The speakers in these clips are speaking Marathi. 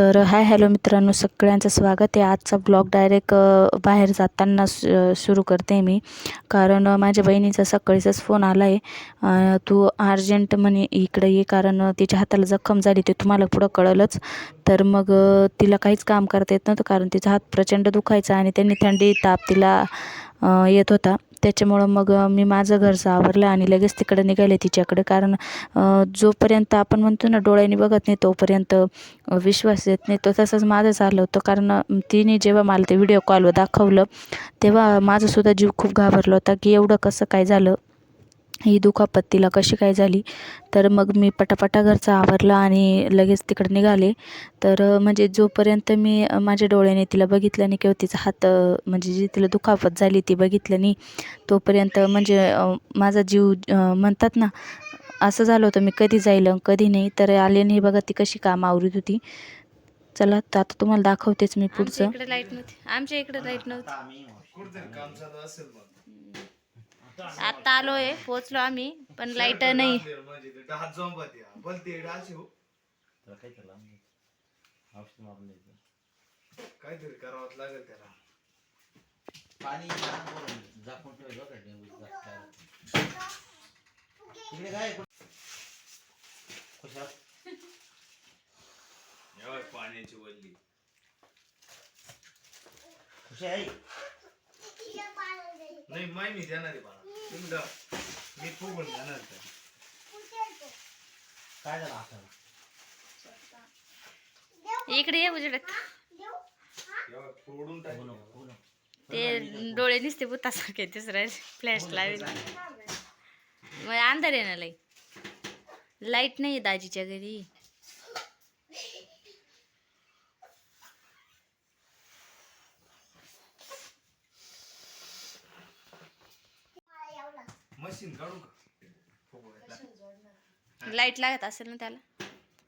तर हाय हॅलो मित्रांनो सगळ्यांचं स्वागत आहे. आजचा ब्लॉग डायरेक्ट बाहेर जाताना सुरू करते मी. कारण माझ्या बहिणीचा सकाळीचाच फोन आला आहे तू अर्जंट म्हणे इकडे ये कारण तिच्या हाताला जखम झाली ते तुम्हाला पुढं कळलंच. तर मग तिला काहीच काम करता येत नव्हतं कारण तिचा हात प्रचंड दुखायचा आणि त्यांनी थंडी ताप तिला येत होता. त्याच्यामुळं मग मी माझं घरचं आवरलं आणि लगेच तिकडे निघाले तिच्याकडे. कारण जोपर्यंत आपण म्हणतो ना डोळ्यांनी बघत नाही तोपर्यंत विश्वास येत नाही. तो तसंच माझं झालं होतं. कारण तिने जेव्हा मला ते व्हिडिओ कॉलवर दाखवलं तेव्हा माझंसुद्धा जीव खूप घाबरला होता की एवढं कसं काय झालं? ही दुखापत तिला कशी काय झाली? तर मग मी पटापटा घरचं आवरलं आणि लगेच तिकडे निघाले. तर म्हणजे जोपर्यंत मी माझ्या डोळ्याने तिला बघितलं नाही किंवा तिचा हात म्हणजे जी तिला दुखापत झाली ती बघितलं नाही तोपर्यंत म्हणजे माझा जीव म्हणतात ना असं झालं होतं मी कधी जाईल कधी नाही. तर आले नाही बघा ती कशी काम आवरत होती. चला तर आता तुम्हाला दाखवतेच मी आमच्या पुढचं. इकडे लाइट नव्हती. आमच्या इकडे लाइट नव्हती. आता आलोय पोहोचलो आम्ही पण लाइट नाही. म्हणजे हो. त्याला काहीतरी लागेल पाणी झाकून तिकडे काय खुशाल. पाण्याची वल्ली. खुशी आहे नाही माय मी देणार आहे मला तुम्ही जा. मी फुगून देणार त्याला. काय झालं हाताला? इकडे ये उजेडात. एवढं फोडून टाकून नको, नको. ते डोळे निसते भूतासारखे दुसऱ्या फ्लॅश लावेल मग अंधार आहे ना लई. लाइट नाही दाजीच्या घरी. मशीन काढू का लाइट लागत असेल ना त्याला.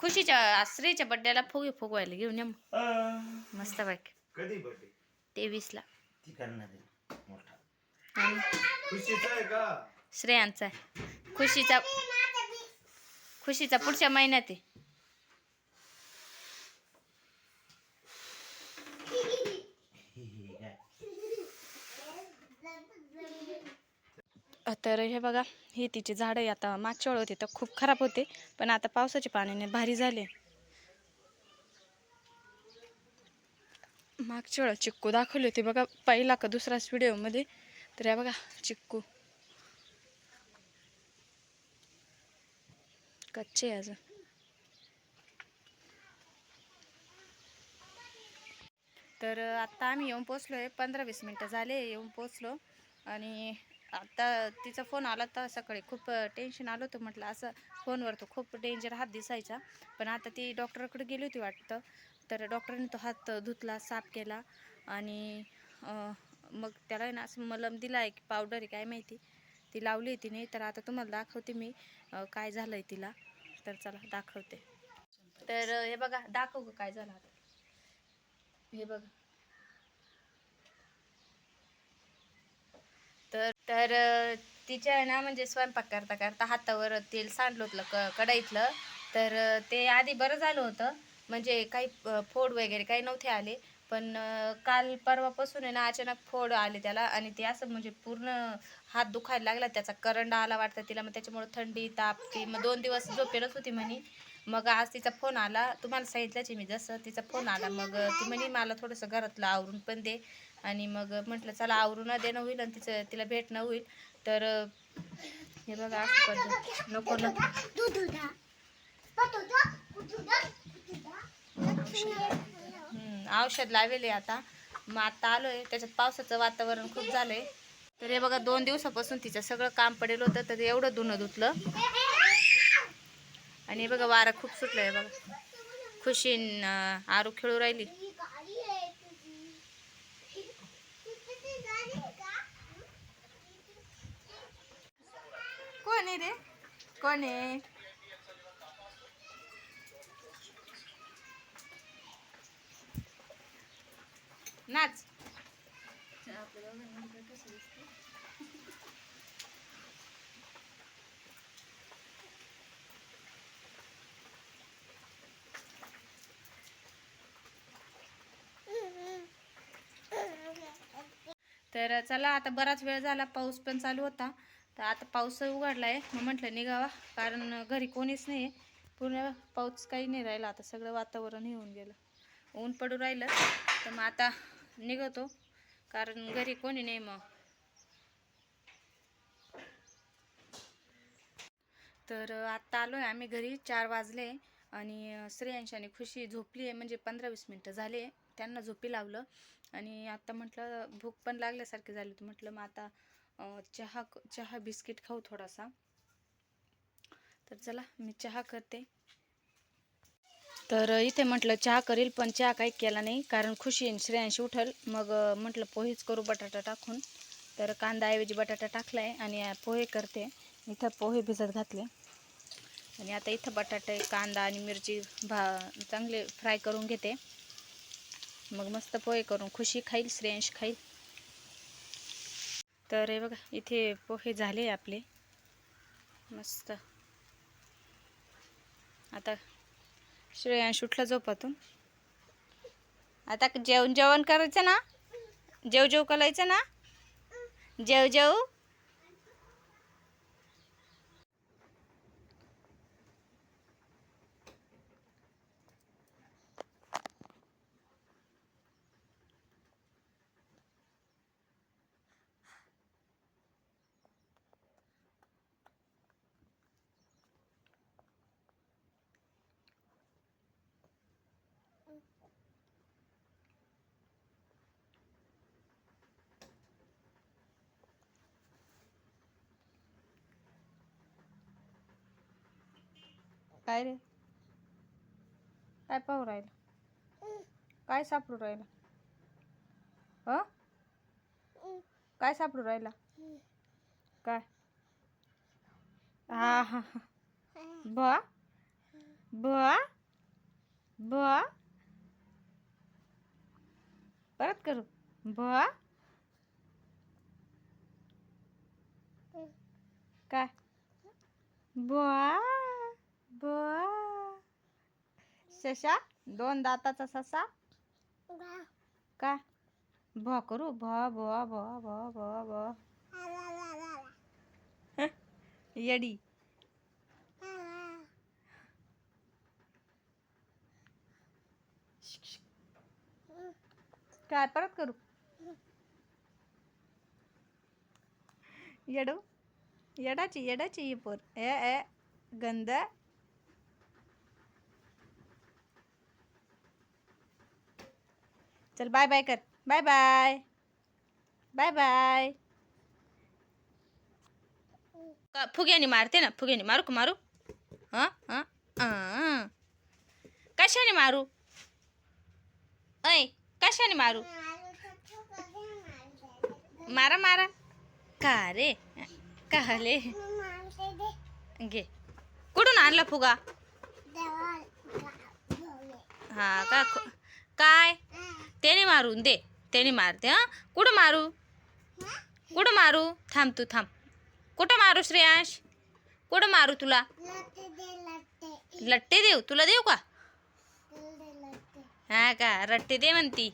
खुशीच्या श्रीच्या बड्डेला फुगे फुगवायला घेऊन ये मग. मस्त बाकी कधी बर्थडे तेवीसला. ती करणार आहे. मोठा. आणि खुशीचा आहे का? श्रेयांचा आहे. खुशीचा खुशीचा पुढच्या महिन्यात आहे हे हे काय तर हे बघा हे तिचे झाडं आता मागच्या वेळ होते तर खूप खराब होते पण आता पावसाच्या पाण्याने भारी झाले. मागच्या वेळा चिक्कू दाखवले होते बघा पहिला का दुसराच व्हिडिओमध्ये. तर या बघा चिक्कू. कच्चे अजून. तर आत्ता आम्ही येऊन पोचलो आहे पंधरा वीस मिनटं झाले येऊन पोचलो आणि आता तिचा फोन आला तर सकाळी. खूप टेन्शन आलं होतं म्हटलं. असं फोनवर तो खूप डेंजर हात दिसायचा. पण आता ती डॉक्टरकडे गेली होती वाटतं. तर डॉक्टरने तो हात धुतला साफ केला आणि मग त्याला आहे ना असं मलम दिला आहे की पावडर आहे काय माहिती. ती लावली तिने. तर आता तुम्हाला दाखवते मी काय झालं आहे तिला. तर चला दाखवते. तर हे बघा दाखव गं काय झालं आता. हे बघा. तर तिच्या आहे ना म्हणजे स्वयंपाक करता करता हातावर तेल सांडलं होतं क कढईतलं. तर ते आधी बरं झालं होतं. म्हणजे काही फोड वगैरे काही नव्हते आले. पण काल परवापासून आहे ना अचानक फोड आले त्याला आणि ते असं म्हणजे पूर्ण हात दुखायला लागला. त्याचा करंट आला वाटतं तिला. मग त्याच्यामुळं थंडी ताप ती मग दोन दिवस झोपेलच होती म्हणे. मग आज तिचा फोन आला. तुम्हाला सांगितल्याची मी जसं. तिचा फोन आला. मग ती म्हणे मला थोडंसं घरातलं आवरून पण दे. आणि मग म्हटलं चला आवरून देणं होईल आणि तिचं तिला भेटणं होईल. तर हे बघा असं नको औषध लावेल आता. मग आता आलोय. त्याच्यात पावसाचं वातावरण खूप झालंय. तर हे बघा दोन दिवसापासून तिचं सगळं काम पडेल होतं तर एवढं धुणं धुतलं. आणि हे बघा वारा खूप सुटलाय बघा. खुशी आरू खेळू राहिली. कोण आहे? नाच. तर चला आता बराच वेळ झाला पाऊस पण चालू होता. तर आता पाऊस उघडला आहे मग म्हटलं निघावा कारण घरी कोणीच नाही आहे पूर्ण पाऊस काही नाही राहिला आता सगळं वातावरण हे होऊन गेलं. ऊन पडू राहिलं तर मग आता निघतो कारण घरी कोणी नाही मग. तर आत्ता आलो आहे आम्ही घरी चार वाजले आणि श्रेयांशाने आणि खुशी झोपली आहे म्हणजे पंधरा वीस मिनटं झाले. त्यांना झोपी लावलं आणि आता म्हटलं भूक पण लागल्यासारखी झाली होती. म्हटलं मग आता चहा चहा बिस्किट खाऊ थोडासा. तर चला मी चहा करते. तर इथे म्हटलं चहा करील पण चहा काही केला नाही. कारण खुशी आणि उठल. मग म्हटलं पोहेच करू बटाटा टाकून. तर कांदाऐवजी बटाटा टाकलाय आणि पोहे करते. इथं पोहे भिजत घातले. आणि आता इथं बटाटे कांदा आणि मिरची भा चांगले फ्राय करून घेते. मग मस्त पोहे करून खुशी खाईल श्रेयांश खाईल. तर हे बघा इथे पोहे झाले आपले. मस्त. आता श्रेयांश उठला झोपातून. आता जेवण जेवण करायचं ना? जेव जेव करायचं ना? जेव जेव काय रे? काय पाहू राहिलं? काय सापडू राहिलं? काय सापडू राहिला? काय? हा हा ब? परत करू. ब? काय? बुवा ससा दोन दाताचा ससा? काय बुवा करू? बुवा बुवा बुवा बुवा बुवा बुवा येडी. काय परत करू? येडू? येडाची येडाची ही पोर. ए ए गंध. चल बाय बाय कर। बाय बाय बाय बाय का- फुग्याने मारते ना? फुग्याने मारू का मारू। हाँ हाँ हाँ। कशाने मारू? ऐ कशाने मारू? मारा मारा। का रे? का ले? घे कुठून आणला फुगा? हा का काय? त्याने मारून दे. त्याने मारते हां? कुठं मारू? कुठं मारू? थांब तू थांब. कुठं मारू श्रेयांश? कुठं मारू तुला? लट्टे देऊ. तुला देऊ का? हा का? रट्टे दे म्हणती.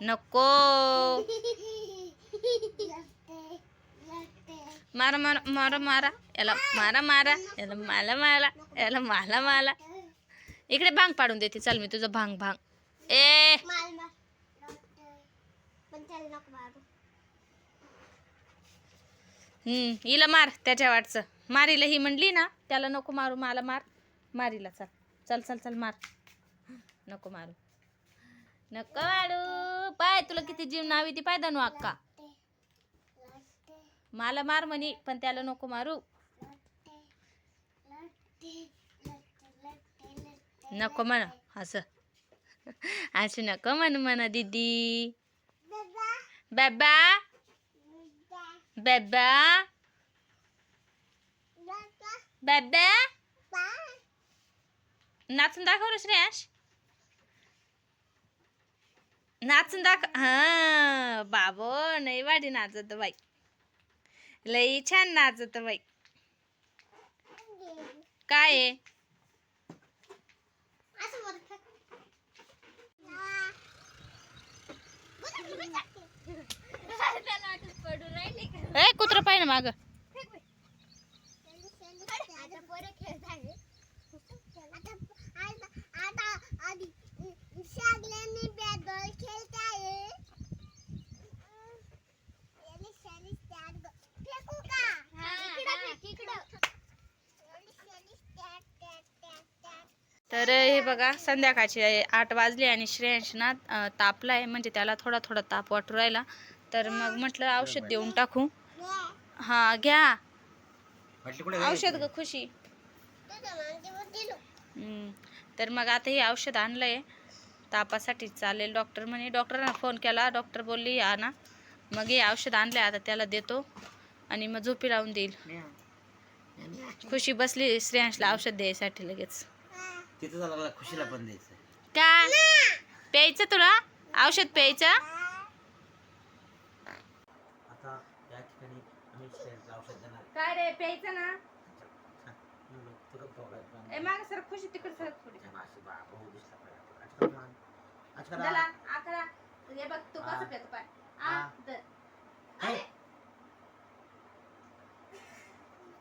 नको. मारा मारा मारा मारा. याला मारा मारा. याला माला मारा याला माला माला. इकडे भांग पाडून देते. चल मी तुझं भांग भांग. ए हम्म हिला मार त्याच्या वाटचं. मारीला ही म्हणली ना त्याला नको मारू मला मार. मारीला चल. चल चल चल मार. नको मारू. नको मारू. पाय तुला किती जीव नावी ती पाय दानू अक्का. मला मार म्हणे पण त्याला नको मारू. नको म्हण असं. असं नको म्हण म्हणा दीदी. बाबा. बाबा. बाबा. नाचून दाखव रे श्रेयाश. नाचून दाखव हा बाबो नाही वाडी नाचत बाई. लई छान नाचत बाई. काय आहे ए कुत्र पाहिजे माग आता पोरं खेळत आहे. आता आता आता आधी सगळ्यांनी बॅट बॉल खेळत आहे यांनी शनी स्टॅट फेकू का इकडं फेक इकडं यांनी शनी स्टॅट स्टॅट स्टॅट स्टॅट तर हे बघा संध्याकाळचे आठ वाजले आणि श्रेयांश ना अं, तापलाय. म्हणजे त्याला थोडा थोडा ताप वाटू राहिला. तर मग म्हटलं औषध देऊन टाकू. हा घ्या. औषध ग खुशी. तर मग आता हे औषध आणलंय. तापासाठी चालेल डॉक्टर म्हणे. डॉक्टरांना फोन केला. डॉक्टर बोलली या ना. मग हे औषध आणलंय आता त्याला देतो. आणि मग झोपी लावून देईल. खुशी बसली श्रेयांशला औषध द्यायसाठी लगेच. तिथं खुशीला पण द्यायचं का प्यायचं तुला औषध प्यायचं आता या ठिकाणी आम्ही औषध देणार. काय रे प्यायचं ना छान. म्हणलं, तुला बघायचं. ए माग सर खुशी तिकडे सर थोडी छान अशी बा- बहू दिसला पाहिजे. आजकाल मान. आजकाल झाला अकरा हे बघ तू हा. कसं पितो पाय आ हा. धर. हे.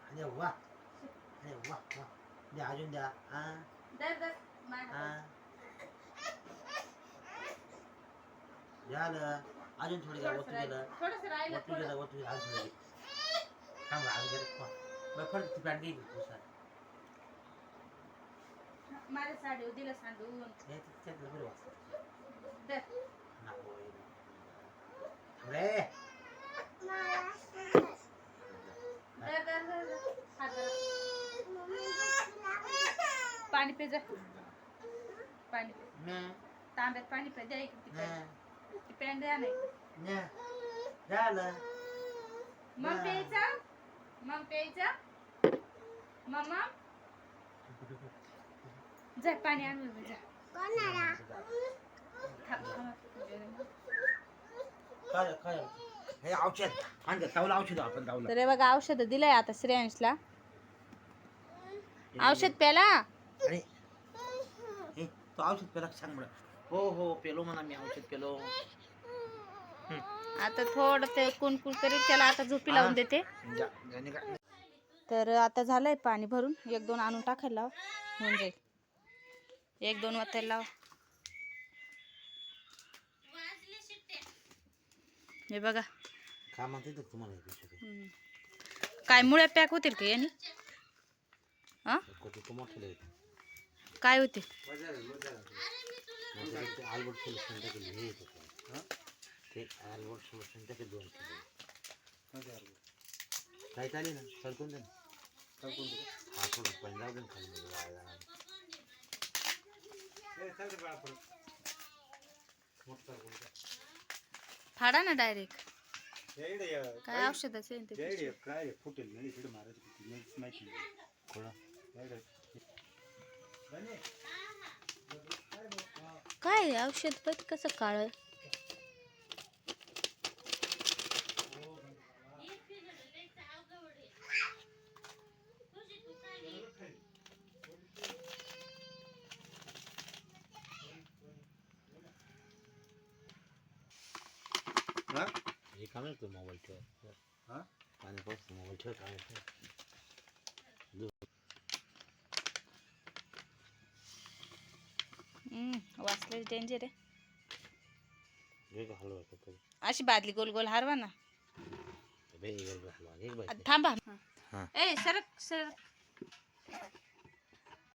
अरे वा अरे वा वा द्या अजून द्या हा हा. झालं अजून थोडी द्या थोडंसं वतू गेलं राहिलं. थोडंसं राहिलं वतू थोडं. गेलं गेलं अजून थोडी थांब अजून गेलं बरं फरक ती पॅन्ट घेईल तुझा माझ्या साडी दिलं सांडून हे त्यातलं बरं वाचतं धर. नको रे धर, धर. हात पाणी पे जा पाणी पे तांब्यात पाणी पे द्या इकडे ती पॅन्ट. ती द्या नाही. झालं. मग. प्यायचं? मग प्यायचं? मम्मा जा पाणी आण बरं, जा. हे औषध. आण गं, तावलं औषध आपण तावलं तर हे बघा औषध दिलंय आता श्रेयांशला. औषध प्याला अरे हे तो औषध पेला का? सांग बरं. हो हो पेलो म्हणा मी औषध पेलो. आता थोडं ते कुणकुण करीत त्याला आता झोपी लावून देते. जा. तर आता झालंय पाणी भरून. एक दोन आणून टाकायला लाव. होऊन जाईल. एक दोन वाचायला लाव. हे बघा. का म्हणते तर तुम्हाला हे पिशवी? हम्म. काय मुळ्या पॅक होतील का यांनी? हा? कोटी तो मोठं लय. काय होते? काय चालेल ना सरकून दे हा थोडं पाणी जाऊ दे खाली. फाडा ना डायरेक्ट काय औषधच आहे? ना ते काय फुटेल नाही मारायचं माहिती थोडं काय औषध पण कसं काळ हे? काम आहे मोबाईल ठेव हा? मोबाईल ठेव का कधी अशी बादली गोल गोल हरवा ना. थांबा. ए सरक सरक.